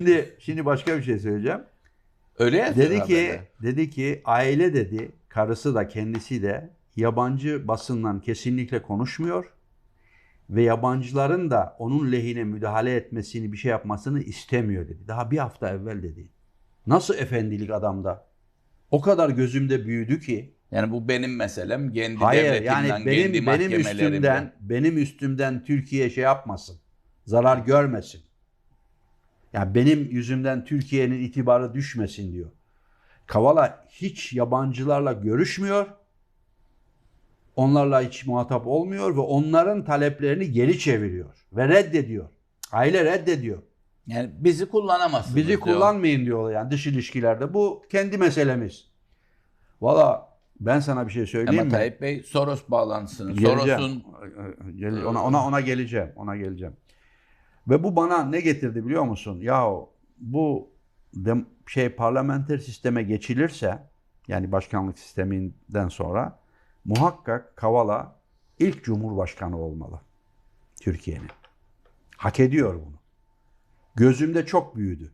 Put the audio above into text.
Şimdi şimdi başka bir şey söyleyeceğim. Öyle yazıyor Dedi ki haberde. dedi ki aile dedi karısı da kendisi de yabancı basından kesinlikle konuşmuyor ve yabancıların da onun lehine müdahale etmesini bir şey yapmasını istemiyor dedi. Daha bir hafta evvel dedi. Nasıl efendilik adamda? O kadar gözümde büyüdü ki. Yani bu benim meselem. Kendi Hayır devletimden, yani kendi benim benim mahkemelerimden. üstümden benim üstümden Türkiye şey yapmasın. Zarar görmesin. Yani benim yüzümden Türkiye'nin itibarı düşmesin diyor. Kavala hiç yabancılarla görüşmüyor. Onlarla hiç muhatap olmuyor ve onların taleplerini geri çeviriyor ve reddediyor. Aile reddediyor. Yani bizi kullanamazsınız Bizi diyor. kullanmayın diyorlar yani dış ilişkilerde. Bu kendi meselemiz. Valla ben sana bir şey söyleyeyim Ama mi? Tayyip Bey Soros bağlantısını, Geleceğim. Soros'un ona ona ona geleceğim. Ona geleceğim. Ve bu bana ne getirdi biliyor musun? Ya bu dem- şey parlamenter sisteme geçilirse yani başkanlık sisteminden sonra muhakkak Kavala ilk cumhurbaşkanı olmalı Türkiye'nin. Hak ediyor bunu. Gözümde çok büyüdü.